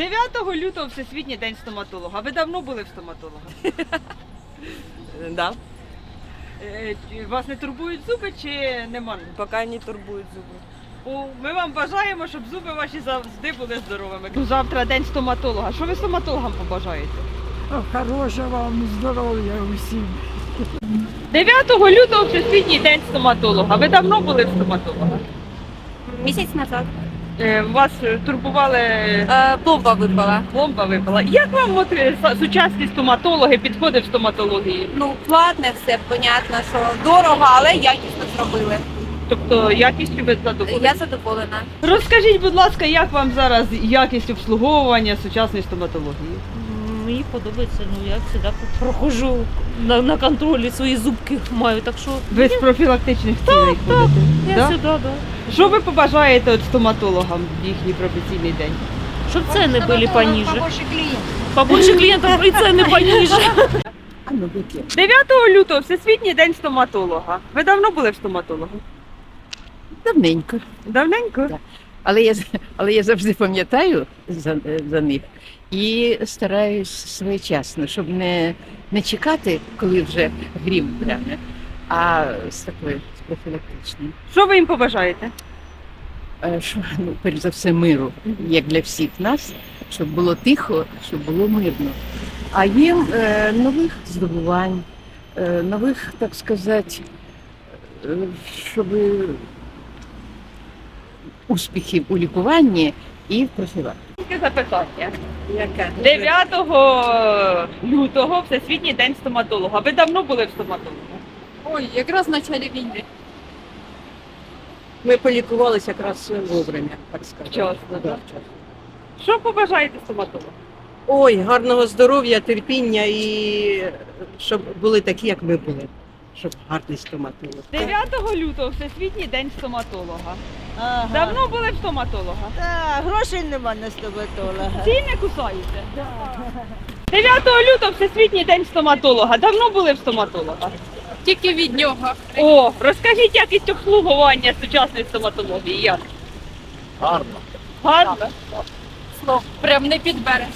9 лютого Всесвітній день стоматолога. Ви давно були в стоматолога? Да, Е, чи Вас не турбують зуби чи нема? пока не турбують зуби. О, ми вам бажаємо, щоб зуби ваші завжди були здоровими. Завтра день стоматолога. Що ви стоматологам побажаєте? Хорошого вам здоров'я усім. 9 лютого Всесвітній день стоматолога. Ви давно були в стоматолога? Місяць назад. Е, Вас турбували Е, пломба випала. бомба випала. Як вам от е, са- сучасні стоматологи підходять в стоматології? Ну, платне все, понятно, що дорого, але якісно зробили. Тобто якістю ви задоволені? Я задоволена. Розкажіть, будь ласка, як вам зараз якість обслуговування сучасної стоматології? Мені подобається, ну я завжди проходжу на, на контролі свої зубки маю, так що Ви з профілактичних цілей ходите? я Да? сюди, да. Що ви побажаєте от стоматологам в їхній професійний день? Щоб ціни були поніже. Побольше клієнтів і ціни поніже. 9 лютого Всесвітній день стоматолога. Ви давно були в стоматолога? Давненько. Давненько? Так. Але я, але я завжди пам'ятаю за, за них і стараюсь своєчасно, щоб не, не чекати, коли вже грім пряме, а з такою з профілактичною. Що ви їм побажаєте? Е, ну, перш за все, миру, як для всіх нас, щоб було тихо, щоб було мирно. А їм е, нових здобувань, е, нових, так сказати, е, щоб успіхів у лікуванні і в профілактиці. Таке запитання. Яка? 9 лютого Всесвітній день стоматолога. Ви давно були в стоматолога? Ой, якраз в началі війни. Ми полікувалися якраз вовремя, так сказати. Вчасно, Да, так? вчасно. Що побажаєте стоматологу? Ой, гарного здоров'я, терпіння і щоб були такі, як ми були. Щоб гарний стоматолог. 9 лютого Всесвітній день стоматолога. Давно були в стоматолога? Та, грошей нема на стоматолога. Ці не кусаються? 9 лютого Всесвітній день стоматолога. Давно були в стоматолога? Тільки від нього. О, розкажіть якість обслуговування сучасної стоматології. Як? Гарно. Гарно? Слов. Прям не підбереш.